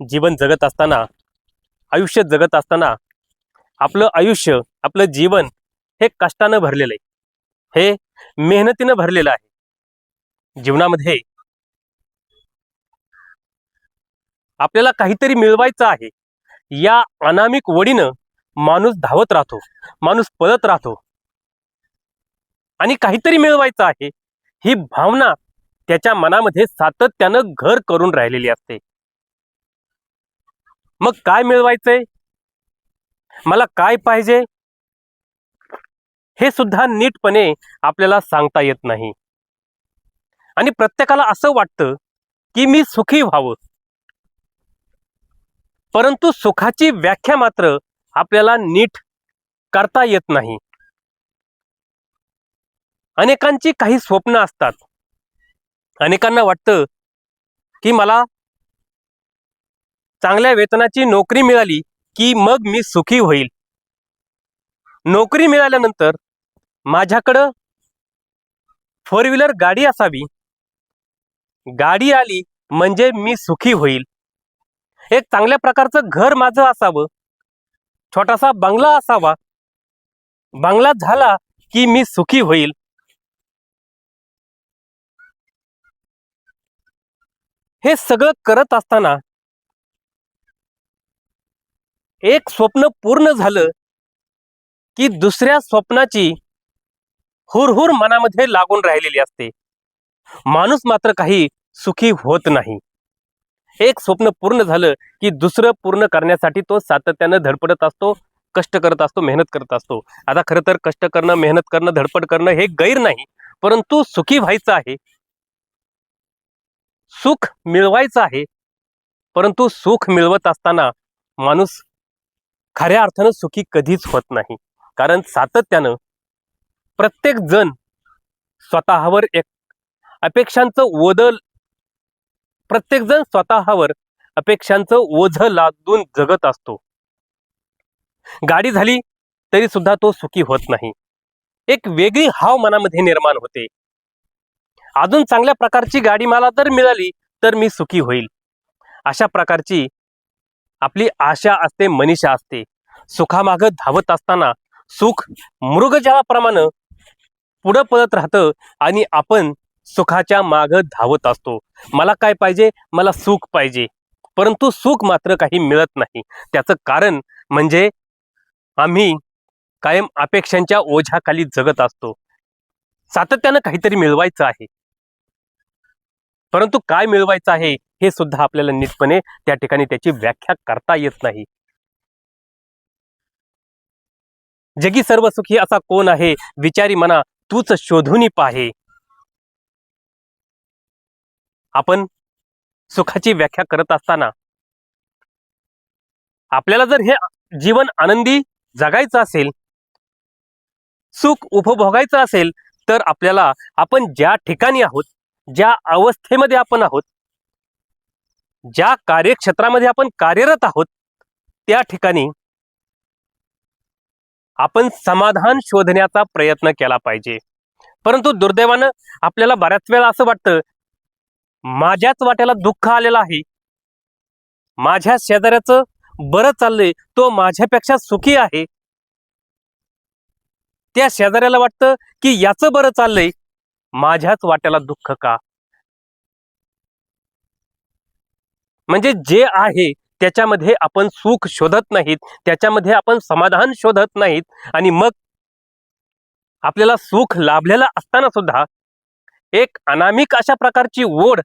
जीवन जगत असताना आयुष्य जगत असताना आपलं आयुष्य आपलं जीवन हे कष्टानं भरलेलं आहे. हे मेहनतीनं भरलेलं आहे. जीवनामध्ये आपल्याला काहीतरी मिळवायचं आहे. या अनामिक वडीनं माणूस धावत राहतो माणूस पळत राहतो. आणि काहीतरी मिळवायचं आहे. ही भावना त्याच्या मनामध्ये सातत्यानं घर करून राहिलेली असते. मग काय मिळवायचंय? मला काय पाहिजे? हे सुद्धा नीटपणे आपल्याला सांगता येत नाही. आणि प्रत्येकाला असं वाटतं की मी सुखी व्हावं. परंतु सुखाची व्याख्या मात्र आपल्याला नीट करता येत नाही. अनेकांची काही स्वप्न असतात. अनेकांना वाटतं की मला चांगल्या वेतनाची नोकरी मिळाली की मग मी सुखी होईल. नोकरी मिळाल्यानंतर माझ्याकडं फोर व्हीलर गाडी असावी. गाडी आली म्हणजे मी सुखी होईल. एक चांगल्या प्रकारचं घर माझं असावं. छोटासा बंगला असावा. बंगला झाला की मी सुखी होईल. हे सगळं करत असताना एक स्वप्न पूर्ण झालं की दुसऱ्या स्वप्नाची हुरहुर मनामध्ये लागून राहिलेली असते. माणूस मात्र काही सुखी होत नाही. एक स्वप्न पूर्ण झालं की दुसरं पूर्ण करण्यासाठी तो सातत्यानं धडपडत असतो कष्ट करत असतो मेहनत करत असतो. आता खरं तर कष्ट करणं मेहनत करणं धडपड करणं हे गैर नाही परंतु सुखी व्हायचं आहे. सुख मिळवायचं आहे परंतु सुख मिळवत असताना माणूस खऱ्या अर्थानं सुखी कधीच होत नाही. कारण सातत्यानं प्रत्येक जण स्वतःवर एक अपेक्षांचं ओदल प्रत्येकजण स्वतःवर अपेक्षांचं ओझ लादून जगत असतो. गाडी झाली तरी सुद्धा तो सुखी होत नाही. एक वेगळी हाव मनामध्ये निर्माण होते. अजून चांगल्या प्रकारची गाडी मला जर मिळाली तर मी सुखी होईल. अशा प्रकारची आपली आशा असते मनीषा असते. सुखामागं धावत असताना सुख मृगजळाप्रमाणे पुढं पळत राहतं आणि आपण सुखाच्या मागं धावत असतो. मला काय पाहिजे? मला सुख पाहिजे. परंतु सुख मात्र काही मिळत नाही. त्याचं कारण म्हणजे आम्ही कायम अपेक्षांच्या ओझ्याखाली जगत असतो. सातत्यानं काहीतरी मिळवायचं आहे. परंतु काय मिळवायचं आहे हे सुद्धा आपल्याला नीटपणे त्या ठिकाणी त्याची व्याख्या करता येत नाही. जगी सर्व सुखी असा कोण आहे? विचारी मना तूच शोधून पाहे. आपण सुखाची व्याख्या करत असताना आपल्याला जर हे जीवन आनंदी जगायचं असेल सुख उपभोगायचं असेल तर आपल्याला आपण ज्या ठिकाणी आहोत ज्या अवस्थेमध्ये आपण आहोत ज्या कार्यक्षेत्रामध्ये आपण कार्यरत आहोत त्या ठिकाणी आपण समाधान शोधण्याचा प्रयत्न केला पाहिजे. परंतु दुर्दैवानं आपल्याला बऱ्याच वेळा असं वाटतं माझ्याच वाट्याला दुःख आलेलं आहे. माझ्या शेजाऱ्याचं बरं चाललंय तो माझ्यापेक्षा सुखी आहे. त्या शेजाऱ्याला वाटतं की याचं बरं चाललंय माझ्याच वाट्याला दुःख का? म्हणजे जे आहे त्याच्यामध्ये आपण सुख शोधत नाहीत त्याच्यामध्ये आपण समाधान शोधत नाहीत आणि मग आपल्याला सुख लाभलेलं असताना सुद्धा एक अनामिक अशा प्रकारची ओढ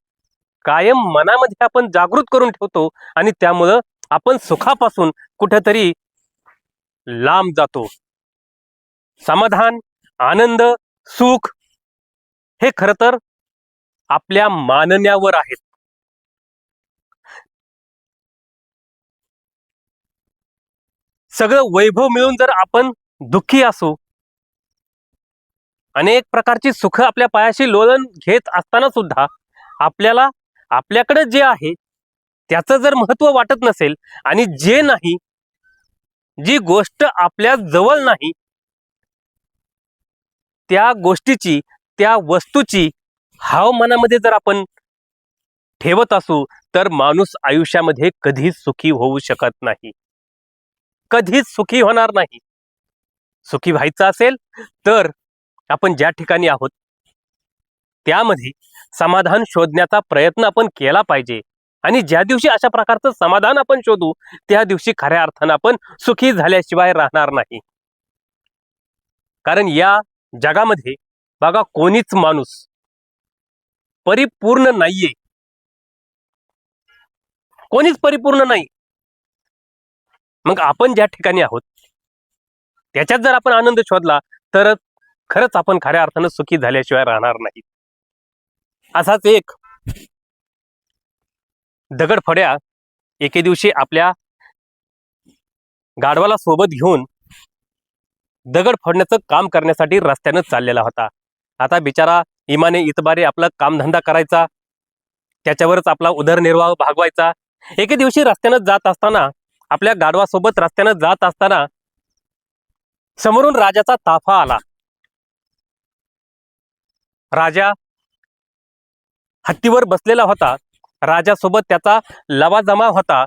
कायम मनामध्ये आपण जागृत करून ठेवतो आणि त्यामुळं आपण सुखापासून कुठेतरी लांब जातो. समाधान आनंद सुख हे खरं तर आपल्या मानण्यावर आहेत. सगळं वैभव मिळून जर आपण दुःखी असू अनेक प्रकारची सुख आपल्या पायाशी लोळण घेत असताना सुद्धा आपल्याला आपल्याकडे जे आहे त्याचं जर महत्त्व वाटत नसेल आणि जे नाही जी गोष्ट आपल्या जवळ नाही त्या गोष्टीची त्या वस्तूची हाव मनामध्ये जर आपण ठेवत असू तर माणूस आयुष्यामध्ये कधीच सुखी होऊ शकत नाही. कधीच सुखी होणार नाही. सुखी व्हायचं असेल तर आपण ज्या ठिकाणी आहोत त्यामध्ये समाधान शोधण्याचा प्रयत्न आपण केला पाहिजे. आणि ज्या दिवशी अशा प्रकारचं समाधान आपण शोधू त्या दिवशी खऱ्या अर्थानं आपण सुखी झाल्याशिवाय राहणार नाही. कारण या जगामध्ये बघा कोणीच माणूस परिपूर्ण नाहीये. कोणीच परिपूर्ण नाही. मग आपण ज्या ठिकाणी आहोत त्याच्यात जर आपण आनंद शोधला तर खरंच आपण खऱ्या अर्थानं सुखी झाल्याशिवाय राहणार नाही. असाच एक दगडफड्या एके दिवशी आपल्या गाढवाला सोबत घेऊन दगड फोडण्याचं काम करण्यासाठी रस्त्यानं चाललेला होता. आता बिचारा इमाने इतबारे आपला कामधंदा करायचा त्याच्यावरच आपला उदरनिर्वाह भागवायचा. एके दिवशी रस्त्यानं जात असताना आपल्या गाढवासोबत रस्त्यानं जात असताना समोरून राजाचा ताफा आला. राजा हत्तीवर बसलेला होता. राजासोबत त्याचा लवाजमा होता.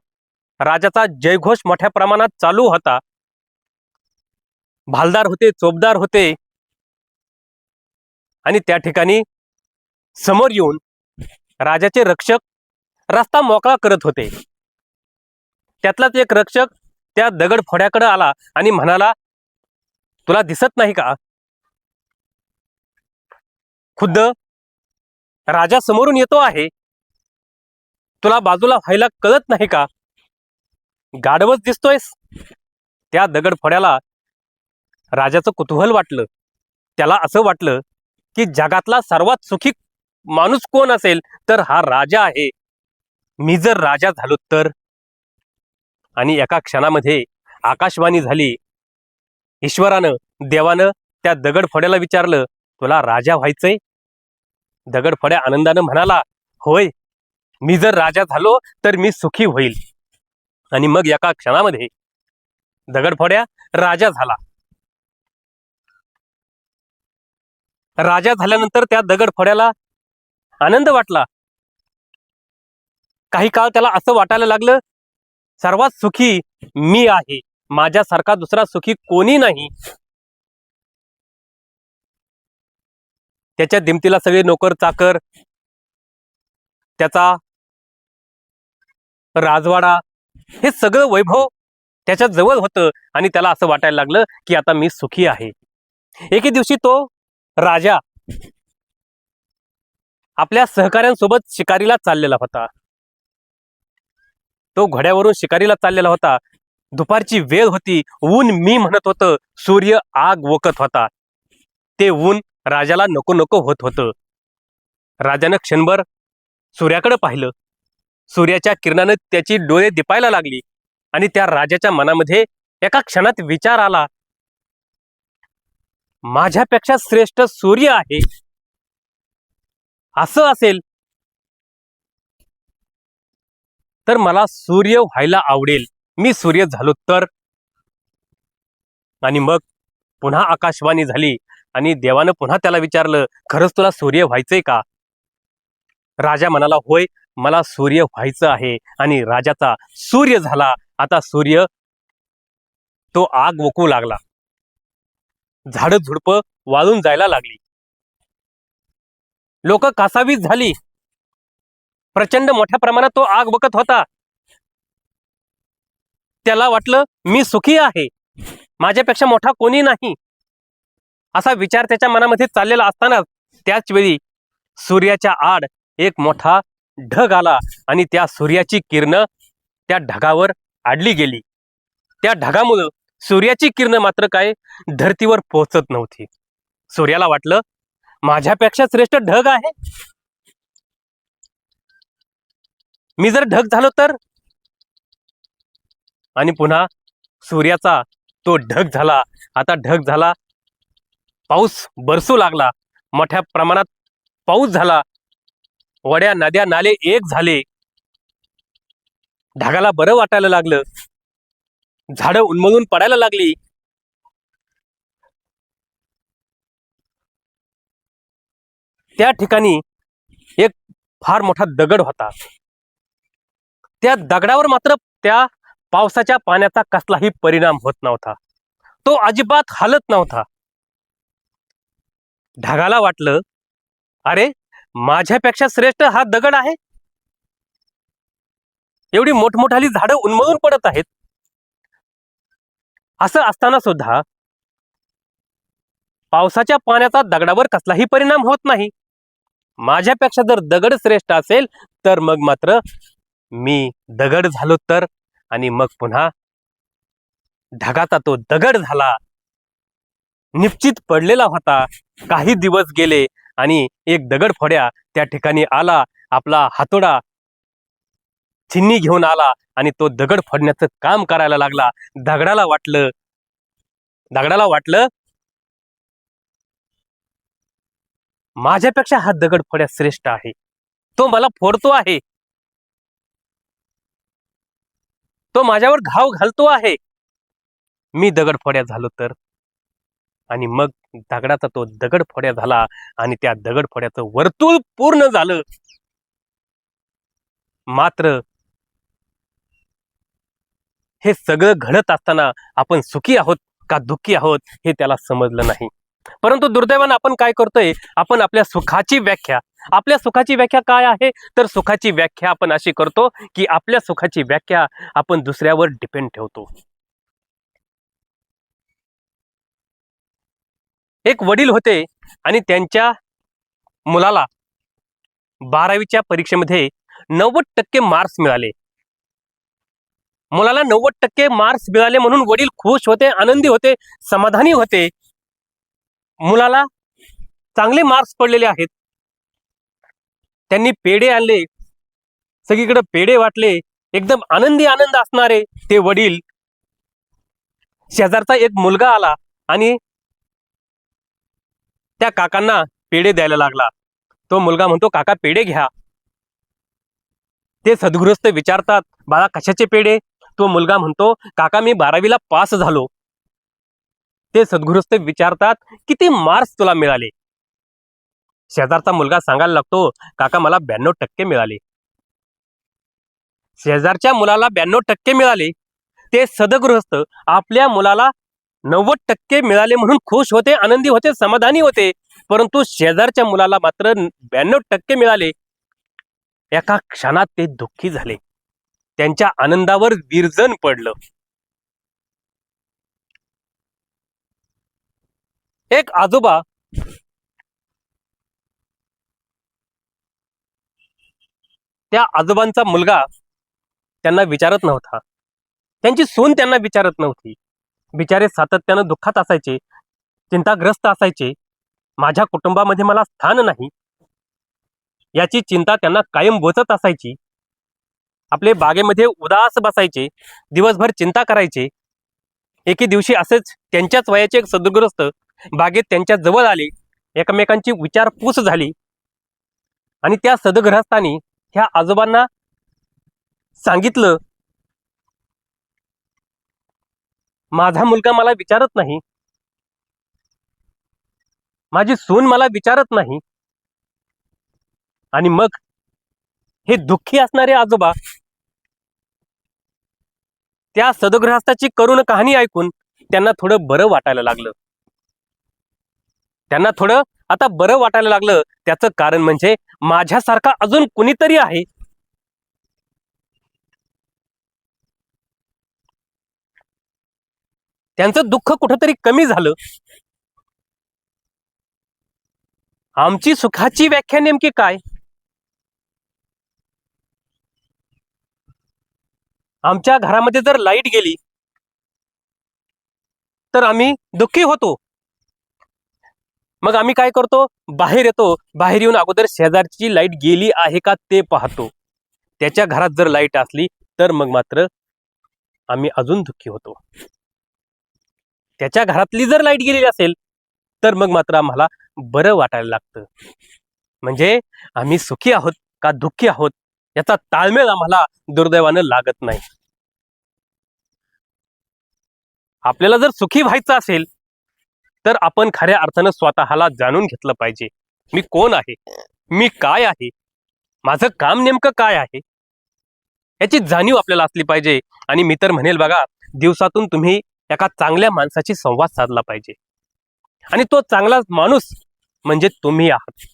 राजाचा जयघोष मोठ्या प्रमाणात चालू होता. भालदार होते चोपदार होते. आणि त्या ठिकाणी समोर येऊन राजाचे रक्षक रस्ता मोकळा करत होते. त्यातलाच एक रक्षक त्या दगड फोड्याकडे आला आणि म्हणाला तुला दिसत नाही का? खुद्द राजा समोरून येतो आहे. तुला बाजूला व्हायला कळत नाही का? गाढवच दिसतोयस. त्या दगड फोड्याला राजाचं कुतूहल वाटलं. त्याला असं वाटलं की जगातला सर्वात सुखी माणूस कोण असेल तर हा राजा आहे. मी जर राजा झालो तर आणि एका क्षणामध्ये आकाशवाणी झाली. ईश्वरानं देवानं त्या दगडफड्याला विचारलं तुला राजा व्हायचंय? दगडफड्या आनंदानं म्हणाला होय मी जर राजा झालो तर मी सुखी होईल. आणि मग एका क्षणामध्ये दगडफड्या राजा झाला. राजा झाल्यानंतर त्या दगडफड्याला आनंद वाटला. काही काळ त्याला असं वाटायला लागलं सर्वात सुखी मी आहे. माझ्यासारखा दुसरा सुखी कोणी नाही. त्याच्या दिमतीला सगळे नोकर चाकर. त्याचा राजवाडा. हे सगळं वैभव त्याच्याजवळ होतं आणि त्याला असं वाटायला लागलं की आता मी सुखी आहे. एके दिवशी तो राजा आपल्या सहकाऱ्यांसोबत शिकारीला चाललेला होता. तो घोड्यावरून शिकारीला चाललेला होता. दुपारची वेळ होती. ऊन मी म्हणत होतं सूर्य आग वकत होता. ते ऊन राजाला नको नको होत होतं. राजानं क्षणभर सूर्याकडे पाहिलं. सूर्याच्या किरणानं त्याची डोळे दिपायला लागली आणि त्या राजाच्या मनामध्ये एका क्षणात विचार आला. माझ्यापेक्षा श्रेष्ठ सूर्य आहे. असं असेल तर मला सूर्य व्हायला आवडेल. मी सूर्य झालो तर. आणि मग पुन्हा आकाशवाणी झाली आणि देवानं पुन्हा त्याला विचारलं खरंच तुला सूर्य व्हायचंय का? राजा म्हणाला होय मला सूर्य व्हायचं आहे. आणि राजाचा सूर्य झाला. आता सूर्य तो आग वकू लागला. झाडं झुडपं वाळून जायला लागली. लोक कासावीस झाली. प्रचंड मोठ्या प्रमाणात तो आग बघत होता. त्याला वाटलं मी सुखी आहे. माझ्यापेक्षा मोठा कोणी नाही. असा विचार त्याच्या मनामध्ये चाललेला असतानाच त्याच वेळी सूर्याच्या आड एक मोठा ढग आला आणि त्या सूर्याची किरण त्या ढगावर आडली गेली. त्या ढगामुळं सूर्याची किरण मात्र काय धरतीवर पोहोचत नव्हती. सूर्याला वाटलं माझ्यापेक्षा श्रेष्ठ ढग आहे. मी जर ढग झालो तर? आणि पुन्हा सूर्याचा तो ढग झाला. आता ढग झाला. पाऊस बरसू लागला. मोठ्या प्रमाणात पाऊस झाला. वड्या नद्या नाले एक झाले. ढगाला बरं वाटायला लागलं. झाडं उन्मळून पडायला लागली. त्या ठिकाणी एक फार मोठा दगड होता. त्या दगडावर मात्र त्या पावसाच्या पाण्याचा कसलाही परिणाम होत नव्हता. तो अजिबात हालत नव्हता. ढगाला वाटलं अरे माझ्यापेक्षा श्रेष्ठ हा दगड आहे? एवढी मोठमोठाली झाडं उन्मळून पडत आहेत. असं असताना सुद्धा पावसाच्या पाण्याचा दगडावर कसलाही परिणाम होत नाही. माझ्यापेक्षा जर दगड श्रेष्ठ असेल तर मग मात्र मी दगड झालो तर आणि मग पुन्हा ढगाचा तो दगड झाला. निश्चित पडलेला होता. काही दिवस गेले आणि एक दगड फोड्या त्या ठिकाणी आला. आपला हातोडा छिन्नी घेऊन आला आणि तो दगड फोडण्याचं काम करायला लागला. दगडाला वाटलं दगडाला वाटलं माझ्यापेक्षा हा दगड फोड्या श्रेष्ठ आहे. तो मला फोडतो आहे. तो माझ्यावर घाव घालतो आहे. मी दगडफोड्या झालो तर. आणि मग दगडाचा तो दगड फोड्या झाला आणि त्या दगडफोड्याचं वर्तुळ पूर्ण झालं. मात्र हे सगळं घडत असताना आपण सुखी आहोत का दुःखी आहोत हे त्याला समजलं नाही. परंतु दुर्दैवानं आपण काय करतोय? आपण आपल्या सुखाची व्याख्या आपल्या सुखाची व्याख्या काय आहे? तर सुखाची व्याख्या आपण अशी करतो की आपल्या सुखाची व्याख्या आपण दुसऱ्यावर डिपेंड ठेवतो. एक वडील होते आणि त्यांच्या मुलाला बारावीच्या परीक्षेमध्ये नव्वद टक्के मार्क्स मिळाले. मुलाला नव्वद टक्के मार्क्स मिळाले म्हणून वडील खुश होते आनंदी होते समाधानी होते. मुलाला चांगले मार्क्स पडलेले आहेत. त्यांनी पेढे आणले. सगळीकडे पेढे वाटले. एकदम आनंदी आनंद असणारे ते वडील. शेजारचा एक मुलगा आला आणि त्या काकांना पेढे द्यायला लागला. तो मुलगा म्हणतो काका पेढे घ्या. ते सद्गृहस्थ विचारतात बाळा कशाचे पेढे? तो मुलगा म्हणतो काका मी बारावीला पास झालो. ते सद्गृहस्थ विचारतात किती मार्क्स तुला मिळाले? शेजारचा मुलगा सांगायला लागतो काका मला ब्याण्णव टक्के मिळाले. शेजारच्या मुलाला ब्याण्णव टक्के मिळाले. ते सदगृहस्थ आपल्या मुलाला नव्वद टक्के मिळाले म्हणून खुश होते आनंदी होते समाधानी होते. परंतु शेजारच्या मुलाला मात्र ब्याण्णव टक्के मिळाले. एका क्षणात ते दुःखी झाले. त्यांच्या आनंदावर विरजन पडलं. एक आजोबा त्या आजोबांचा मुलगा त्यांना विचारत नव्हता. त्यांची सून त्यांना विचारत नव्हती. बिचारे सातत्यानं दुःखात असायचे चिंताग्रस्त असायचे. माझ्या कुटुंबामध्ये मला स्थान नाही. याची चिंता त्यांना कायम बोचत असायची. आपले बागेमध्ये उदास बसायचे दिवसभर चिंता करायचे. एके दिवशी असेच त्यांच्याच वयाचे एक सदग्रस्त बागेत त्यांच्या जवळ आले. एकमेकांची विचारपूस झाली. आणि त्या सदग्रस्तानी ह्या आजोबांना सांगितलं माझा मुलगा मला विचारत नाही. माझी सून मला विचारत नाही. आणि मग हे दुःखी असणारे आजोबा त्या सदगृहस्थाची करुण कहाणी ऐकून त्यांना थोडं बरं वाटायला लागलं. त्यांना थोडं आता बरं वाटायला लागलं. त्याचं कारण म्हणजे माझ्यासारखा अजून कुणीतरी आहे. त्यांचं दुःख कुठंतरी कमी झालं. आमची सुखाची व्याख्या नेमकी काय? आमच्या घरामध्ये जर लाइट गेली तर आम्ही दुःखी होतो. मग आम्ही काय करतो? बाहेर येतो. बाहेर येऊन अगोदर शेजारची लाइट गेली आहे का ते पाहतो. त्याच्या घरात जर लाइट असली तर मग मात्र आम्ही अजून दुःखी होतो. त्याच्या घरातली जर लाइट गेलेली असेल तर मग मात्र आम्हाला बरं वाटायला लागतं. म्हणजे आम्ही सुखी आहोत का दुःखी आहोत याचा ताळमेळ आम्हाला दुर्दैवानं लागत नाही. आपल्याला जर सुखी व्हायचं असेल तर आपण खऱ्या अर्थानं स्वतःला जाणून घेतलं पाहिजे. मी कोण आहे? मी काय आहे? माझं काम नेमकं काय आहे? याची जाणीव आपल्याला असली पाहिजे. आणि मी तर म्हणेल बघा दिवसातून तुम्ही एका चांगल्या माणसाशी संवाद साधला पाहिजे. आणि तो चांगला माणूस म्हणजे तुम्ही आहात.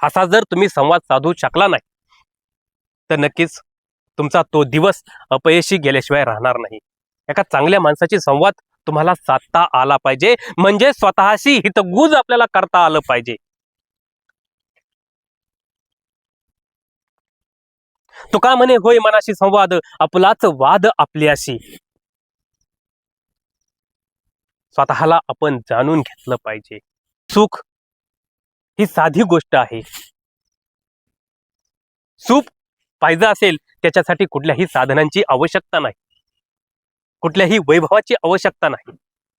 असा जर तुम्ही संवाद साधू शकला नाही तर नक्कीच तुमचा तो दिवस अपयशी गेल्याशिवाय राहणार नाही. एका चांगल्या माणसाची संवाद तुम्हाला साधता आला पाहिजे. म्हणजे स्वतःशी हितगुज आपल्याला करता आलं पाहिजे. तुका म्हणे होय मनाशी संवाद आपलाच वाद आपल्याशी. स्वतःला आपण जाणून घेतलं पाहिजे. सुख ही साधी गोष्ट आहे. सुख पाहिजे असेल त्याच्यासाठी कुठल्याही साधनांची आवश्यकता नाही. कुठल्याही वैभवाची आवश्यकता नाही.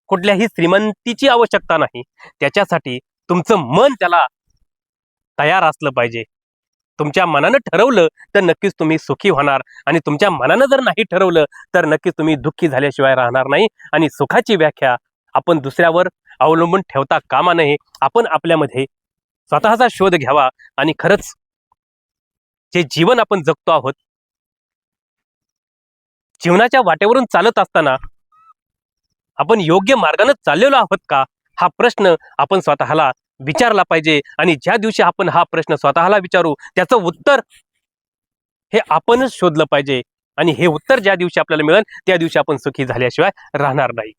कुठल्याही श्रीमंतीची आवश्यकता नाही. त्याच्यासाठी तुमचं मन त्याला तयार असलं पाहिजे. तुमच्या मनानं ठरवलं तर नक्कीच तुम्ही सुखी होणार आणि तुमच्या मनानं जर नाही ठरवलं तर नक्कीच तुम्ही दुःखी झाल्याशिवाय राहणार नाही आणि सुखाची व्याख्या आपण दुसऱ्यावर अवलंबून ठेवता कामा नये. आपण आपल्यामध्ये स्वतःचा शोध घ्यावा आणि खरंच जे जीवन आपण जगतो आहोत जीवनाच्या वाटेवरून चालत असताना आपण योग्य मार्गाने चाललेलो आहोत का? हा प्रश्न आपण स्वतःला विचारला पाहिजे आणि ज्या दिवशी आपण हा प्रश्न स्वतःला विचारू त्याचं उत्तर हे आपणच शोधलं पाहिजे. आणि हे उत्तर ज्या दिवशी आपल्याला मिळेल त्या दिवशी आपण सुखी झाल्याशिवाय राहणार नाही.